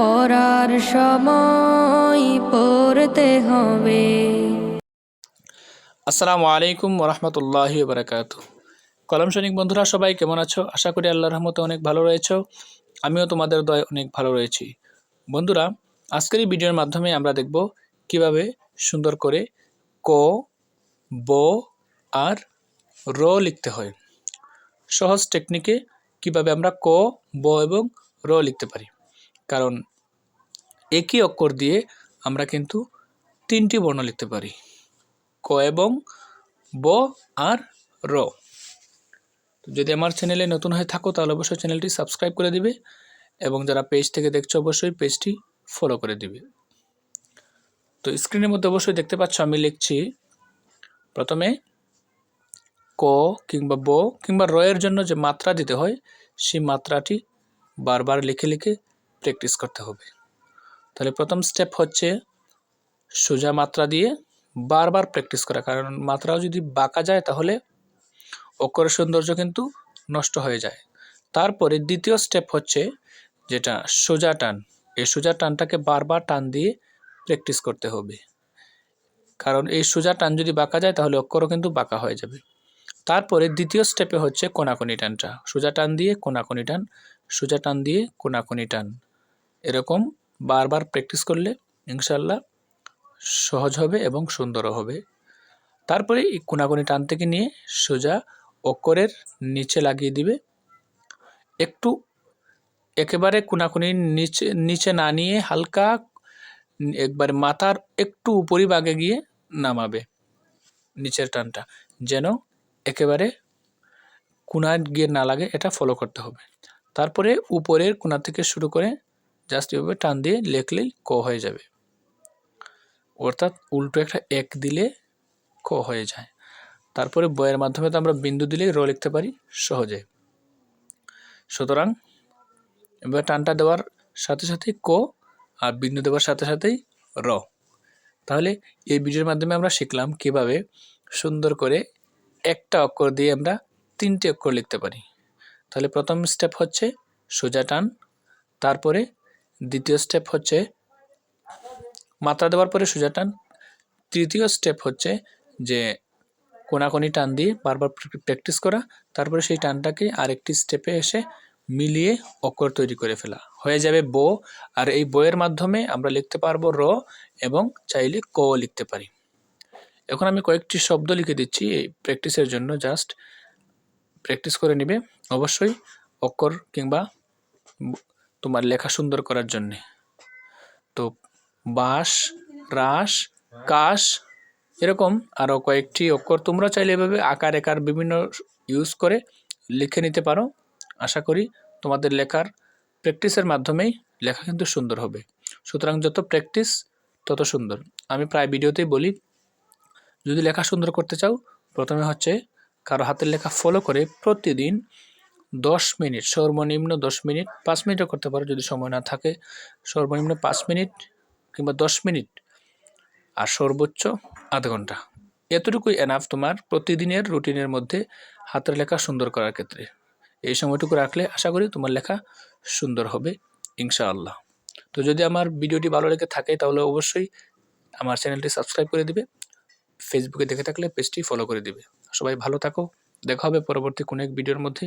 পড়ার সময় পড়তে হবে। আসসালামু আলাইকুম ওরহমতুল্লাহ বারাকাত কলম সৈনিক বন্ধুরা, সবাই কেমন আছো? আশা করি আল্লাহর রহমতে অনেক ভালো রয়েছো। আমিও তোমাদের দয় অনেক ভালো রয়েছি। বন্ধুরা, আজকের এই ভিডিওর মাধ্যমে আমরা দেখব কীভাবে সুন্দর করে ক, ব আর র লিখতে হয়। সহজ টেকনিকে কীভাবে আমরা ক, ব এবং র লিখতে পারি। কারণ একই অক্ষর দিয়ে আমরা কিন্তু তিনটি বর্ণ লিখতে পারি। ক এবং ব আর র। যদি আমার চ্যানেলে নতুন হয়ে থাকো, তাহলে অবশ্যই চ্যানেলটি সাবস্ক্রাইব করে দিবে এবং যারা পেজ থেকে দেখছ, অবশ্যই পেজটি ফলো করে দিবে। তো স্ক্রিনের মধ্যে অবশ্যই দেখতে পাচ্ছ, আমি লিখছি, প্রথমে ক কিংবা ব কিংবা র এর জন্য যে মাত্রা দিতে হয়, সেই মাত্রাটি বারবার লিখে লিখে প্র্যাকটিস করতে হবে। তাহলে প্রথম স্টেপ হচ্ছে সোজা মাত্রা দিয়ে বারবার প্র্যাকটিস করা। কারণ মাত্রাও যদি বাঁকা যায় তাহলে অক্ষরের সৌন্দর্য কিন্তু নষ্ট হয়ে যায়। তারপরে দ্বিতীয় স্টেপ হচ্ছে যেটা সোজা টান। এই সোজা টানটাকে বারবার টান দিয়ে প্র্যাকটিস করতে হবে। কারণ এই সোজা টান যদি বাঁকা যায় তাহলে অক্ষরও কিন্তু বাঁকা হয়ে যাবে। তারপরে দ্বিতীয় স্টেপে হচ্ছে কোনাকুনি টানটা। সোজা টান দিয়ে কোনাকুনি টান, সোজা টান দিয়ে কোনাকুনি টান। এরকম বারবার প্র্যাকটিস করলে ইনশাল্লাহ সহজ হবে এবং সুন্দরও হবে। তারপরে এই কোনাকুনি টান থেকে নিয়ে সোজা অক্ষরের নিচে লাগিয়ে দিবে। একটু একেবারে কোনাকুনি নিচে নিচে না নিয়ে হালকা একবারে মাথার একটু উপরিভাগে গিয়ে নামাবে নিচের টানটা, যেন একেবারে কোনায় গিয়ে না লাগে, এটা ফলো করতে হবে। তারপরে উপরের কোনা থেকে শুরু করে জাস্ট এভাবে টান দিয়ে লেখলেই ক হয়ে যাবে। অর্থাৎ উল্টো একটা এক দিলে ক হয়ে যায়। তারপরে বয়ের মাধ্যমে তো আমরা বিন্দু দিলেই র লিখতে পারি সহজে। সুতরাং এবার টানটা দেওয়ার সাথে সাথেই ক আর বিন্দু দেওয়ার সাথে সাথেই র। তাহলে এই ভিডিওর মাধ্যমে আমরা শিখলাম কীভাবে সুন্দর করে একটা অক্ষর দিয়ে আমরা তিনটি অক্ষর লিখতে পারি। তাহলে প্রথম স্টেপ হচ্ছে সোজা টান, তারপরে দ্বিতীয় স্টেপ হচ্ছে মাত্রা দেওয়ার পরে সোজা টান। তৃতীয় স্টেপ হচ্ছে যে কোনাকুনি টান দিয়ে বারবার প্র্যাকটিস করা, তারপরে সেই টানটাকে আরেকটি স্টেপে এসে মিলিয়ে অক্ষর তৈরি করে ফেলা। হয়ে যাবে বো, আর এই বইয়ের মাধ্যমে আমরা লিখতে পারব র এবং চাইলে ক লিখতে পারি। এখন আমি কয়েকটি শব্দ লিখে দিচ্ছি এই প্র্যাকটিসের জন্য। জাস্ট প্র্যাকটিস করে নিবে। অবশ্যই অক্ষর কিংবা তোমার লেখা সুন্দর করার জন্যে। তো বাঁশ রাস কাশ এরকম আরও কয়েকটি অক্ষর তোমরা চাইলে এভাবে আকার, একার বিভিন্ন ইউজ করে লিখে নিতে পারো। আশা করি তোমাদের লেখার প্র্যাকটিসের মাধ্যমেই লেখা কিন্তু সুন্দর হবে। সুতরাং যত প্র্যাকটিস তত সুন্দর। আমি প্রায় ভিডিওতেই বলি, যদি লেখা সুন্দর করতে চাও, প্রথমে হচ্ছে কারও হাতের লেখা ফলো করে প্রতিদিন দশ মিনিট, সর্বনিম্ন দশ মিনিট, পাঁচ মিনিটও করতে পারো যদি সময় না থাকে। সর্বনিম্ন পাঁচ মিনিট কিংবা দশ মিনিট আর সর্বোচ্চ আধা ঘণ্টা। এতটুকুই এনাফ তোমার প্রতিদিনের রুটিনের মধ্যে হাতের লেখা সুন্দর করার ক্ষেত্রে। এই সময়টুকু রাখলে আশা করি তোমার লেখা সুন্দর হবে ইনশাআল্লাহ। তো যদি আমার ভিডিওটি ভালো লেগে থাকে তাহলে অবশ্যই আমার চ্যানেলটি সাবস্ক্রাইব করে দিবে ফেসবুকে দেখে থাকলে পেজটি ফলো করে দিবে। সবাই ভালো থাকো, দেখা হবে পরবর্তী কোনো এক ভিডিওর মধ্যে।